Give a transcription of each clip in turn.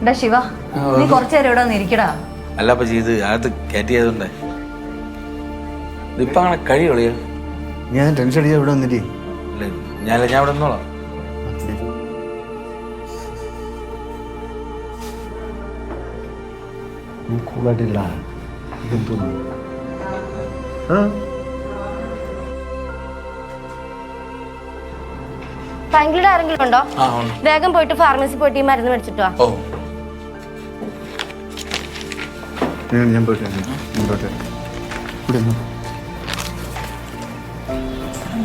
എടാ ശിവ നീ കുറച്ചു നേരം ഇവിടെ വന്നിരിക്കടാ അല്ല അപ്പൊ ചെയ്ത് അകത്ത് കയറ്റിയതുണ്ടേ ഇപ്പൊ അങ്ങനെ കഴിയുള്ളൂ ഞാൻ ടെൻഷൻ അടിച്ചാൽ ഇവിടെ വന്നിട്ട്. ഞാൻ ഞാൻ ഇവിടെ നിന്നോളാം. നീ കൂളായിട്ടില്ല ഇതെന്തോ ആ? ബാംഗ്ലൂർ ആരെങ്കിലും ഉണ്ടോ? ആ ഉണ്ട്. വേഗം പോയിട്ട് ഫാർമസി പോയിട്ട് ഈ മരുന്ന് മേടിച്ചിട്ട് വാ. ഞാൻ ഞാൻ പോയിട്ട് വരാം. ഞാൻ പോയിട്ട് വരാം. ഇവിടെ നിന്നോ.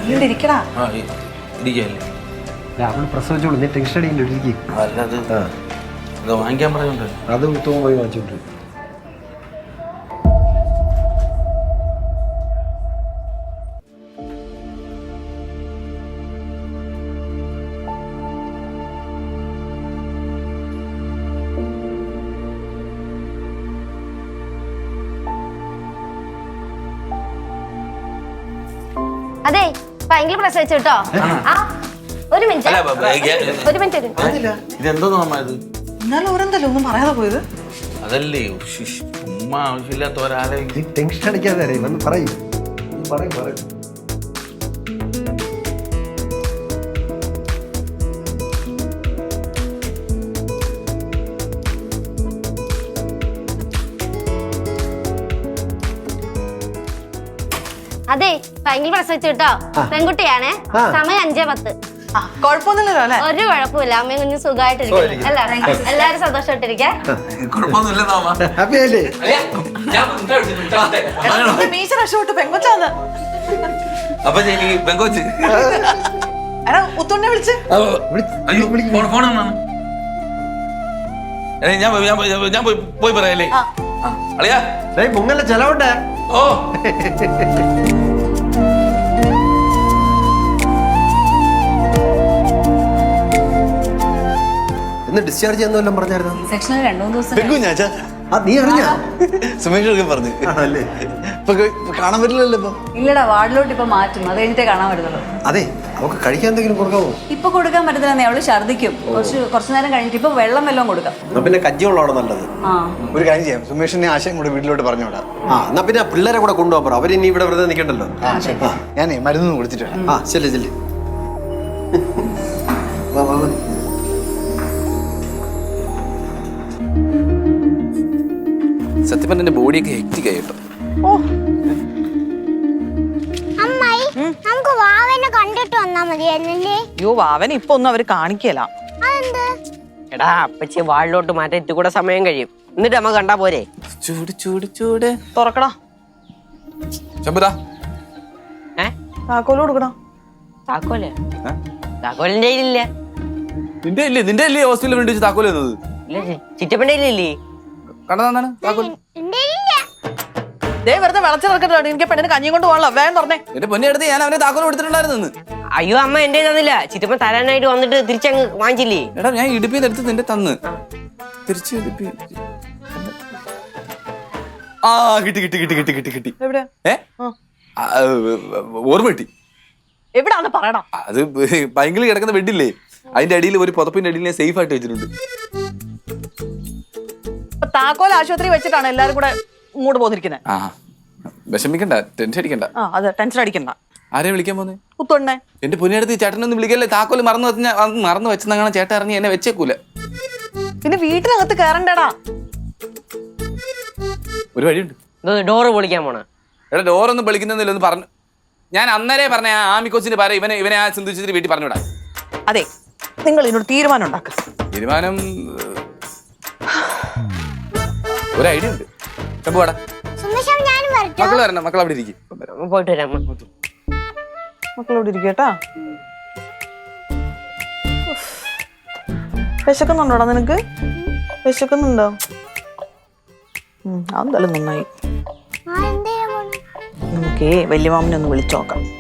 ഇവിടെ ഇരിക്കടാ ആ ഇ- പ്രസവിച്ചോളൂ നീ ടെൻഷൻ അടിക്കണ്ട ഇരിക്കും വാങ്ങിക്കാൻ പറയുന്നുണ്ട് അത് ഉത്തമമായി പോയി അതെ ഭയങ്കര പ്രസവിച്ചു കേട്ടോ. ആ ഒരു മിനിറ്റ്. അല്ല, ബ- ബ- ഒരു മിനിറ്റ് ഒരു മിനിറ്റ്. ഇതെന്തോന്ന് അമ്മ ഇത്? എന്നാലും ഓരെന്തല്ലോ ഒന്നും പറയാതെ പോയത്? അതല്ലേ ഉമ്മ ആവശ്യമില്ലാത്ത ഒരാളെ ടെൻഷൻ അടിക്കാതെ പറയും. പറയും പറയും. അതെ ഭയങ്കര പ്രസവിച്ചു കേട്ടോ. പെൺകുട്ടിയാണേ. സമയം അഞ്ചേ പത്ത്. കുഴപ്പമൊന്നുമില്ലല്ലോ അല്ലേ? ഒരു കുഴപ്പമില്ല അമ്മയും കുഞ്ഞും സുഖമായിട്ടിരിക്കും അല്ല? എല്ലാരും സന്തോഷമായിട്ടിരിക്കേ. കുഴപ്പമൊന്നുമില്ലെന്നോ അമ്മ ഹാപ്പി ആയില്ലേ എന്റെ മീശ രക്ഷപ്പെട്ടു പെങ്കൊച്ചാന്ന്. അപ്പൊ എനിക്ക് ബെങ്കോച്ച് എടാ ഉത്തുണ്ണെ വിളിച്ച്. അയ്യോ ഫോൺ ഫോൺ എന്നാണ് ഏയ്, ഞാൻ പോയി- ഞാൻ ഞാൻ പോയി പോയി പറയാല്ലേ. അളിയാ. മുങ്ങല്ല ചെലവുണ്ടേ? ഓ. ഇന്ന് ഡിസ്ചാർജ് ചെയ്യാന്നെല്ലാം പറഞ്ഞായിരുന്നു? സെക്ഷനിൽ രണ്ടു മൂന്ന് ദിവസം ഞാച്ചാ ആ നീ അറിഞ്ഞ? സുമേഷ് ഒക്കെ പറഞ്ഞു. ആണല്ലേ? ഇപ്പൊ കാണാൻ പറ്റില്ലല്ലോ ഇപ്പൊ. ഇല്ലടാ വാർഡിലോട്ട് ഇപ്പൊ മാറ്റും. അത് കഴിഞ്ഞിട്ടേ കാണാൻ പറ്റുള്ളൂ അതെ അവക്ക് കഴിക്കാൻ എന്തെങ്കിലും കൊടുക്കാമോ ഇപ്പൊ കൊടുക്കാൻ പറ്റത്തില്ല അവൾ ഛർദിക്കും കുറച്ച് കുറച്ചു നേരം കഴിഞ്ഞിട്ട് ഇപ്പൊ വെള്ളം വെള്ളം കൊടുക്കാം. എന്നാ പിന്നെ കജ്ജിയുള്ളതാണ് നല്ലത്. ഒരു കാര്യം ചെയ്യാം. സുമേഷിന്റെ ആശയം കൂടെ വീട്ടിലോട്ട് പറഞ്ഞു വിടാം ആ എന്നാ പിന്നെ പിള്ളേരെ കൂടെ കൊണ്ടുപോകാൻ പറ. അവരിനി ഇവിടെ വെറുതെ നിൽക്കണ്ടല്ലോ ആ ശരി. ഞാനേ മരുന്ന് കൊടുത്തിട്ട് വരാം. ആ ശരി ശരി. വാ വാ. സത്യം പറഞ്ഞ എന്റെ ബോഡിയൊക്കെ ഹെക്റ്റിക് ആയി കേട്ടോ. അമ്മായി നമുക്ക് വാവനെ കണ്ടിട്ട് വന്നാ മതിയായിരുന്നല്ലേ? അയ്യോ വാവനെ ഇപ്പൊ ഒന്നും അവർ കാണിക്കല. അതെന്ത്? എടാ അപ്പച്ചി വാളിലോട്ട് മാറ്റാൻ ഇത്തി കൂടെ സമയം കഴിയും. എന്നിട്ട് നമ്മ കണ്ടാ പോരെ? ചൂട് ചൂട് ചൂട്. തുറക്കടാ. ശമ്പുതാ ഏ? താക്കോൽ കൊടുക്കടാ താക്കോൽ? താക്കോലിന്റെ ഇല്ല നിന്റെ അല്ലേ നിന്റെ അല്ലേ ഹോസ്പിറ്റലിൽ വേണ്ടി ഇല്ല ചിറ്റപ്പന്റെ കയ്യിലില്ലേ? കണ്ടതാണ് താക്കോൽ ദേ വെറുതെ വിളച്ചു നിൽക്കട്ടോ എനിക്ക് പെണ്ണിന് കഞ്ഞിയും കൊണ്ട് പോകണല്ലോ വേഗം തുറന്നേ. എന്റെ പൊന്നെ എടുത്ത് ഞാൻ അവനെ താക്കോൽ കൊടുത്തിട്ടുണ്ടായിരുന്നു അയ്യോ അമ്മ എന്റെ തന്നില്ല. ചിറ്റപ്പൻ തരാനായിട്ട് വന്നിട്ട് തിരിച്ചങ്ങ് വാങ്ങിച്ചില്ലേ? എടാ ഞാൻ ഇടുപ്പിന്ന് എടുത്ത് നിന്റെ തന്ന്. തിരിച്ച് ഇടുപ്പി ആ കിട്ടി കിട്ടി കിട്ടി കിട്ടി കിട്ടി കിട്ടി. എവിടെ? ഏ? ഓർമ്മ കിട്ടി. എവിടാന്ന് പറയടാ അത് ഭയങ്കര കിടക്കുന്ന ബെഡില്ലേ? അതിന്റെ അടിയിൽ ഒരു പുതപ്പിന്റെ അടിയിൽ ഞാൻ സേഫ് ആയിട്ട് വെച്ചിട്ടുണ്ട്. താക്കോൽ ആശുപത്രി വെച്ചിട്ടാണ് എല്ലാരും കൂടെ ഇങ്ങോട്ട് പോന്നിരിക്കുന്നത് ആ വിഷമിക്കണ്ട ടെൻഷൻ അടിക്കണ്ട. ആ അതെ ടെൻഷൻ അടിക്കണ്ട. ആരെ വിളിക്കാൻ പോന്നെ? ഉത്തൊണ്ണേ എന്റെ പൊന്നിയടുത്ത് ചേട്ടനൊന്നും വിളിക്കല്ലേ? താക്കോൽ മറന്നു വെച്ച മറന്നു വെച്ചെന്നങ്ങനെ ചേട്ടൻ ഇറങ്ങി എന്നെ വെച്ചേക്കൂല. പിന്നെ വീട്ടിനകത്ത് കയറണ്ടടാ ഒരു വഴിയുണ്ട്. ഡോറ് പൊളിക്കാൻ പോണ. എടാ ഡോറൊന്നും വിളിക്കുന്നില്ല ഒന്ന് പറഞ്ഞു. ഞാൻ അന്നേരെ പറഞ്ഞ ആ ആമിക്കോച്ചിന് പറ ഇവനെ ഇവനെ ആ സിന്ധുച്ചിട്ട് വീട്ടിൽ പറഞ്ഞുവിടാ. അതെ നിങ്ങൾ ഇതിനോട് തീരുമാനം ഉണ്ടാക്ക. തീരുമാനം ഒരു ഐഡിയ ഉണ്ട്. ഞാനും വരട്ടോ. മക്കൾ വരണം മക്കൾ അവിടെ ഇരിക്കും. പോയിട്ട് വരാം. മക്കളോട് ഇരിക്കട്ടാ വിശക്കുന്നുണ്ടോടാ നിനക്ക്? വിശക്കുന്നുണ്ടോ? അതെന്തായാലും നന്നായി. നമുക്കേ വലിയ മാമനെ ഒന്ന് വിളിച്ചു നോക്കാം.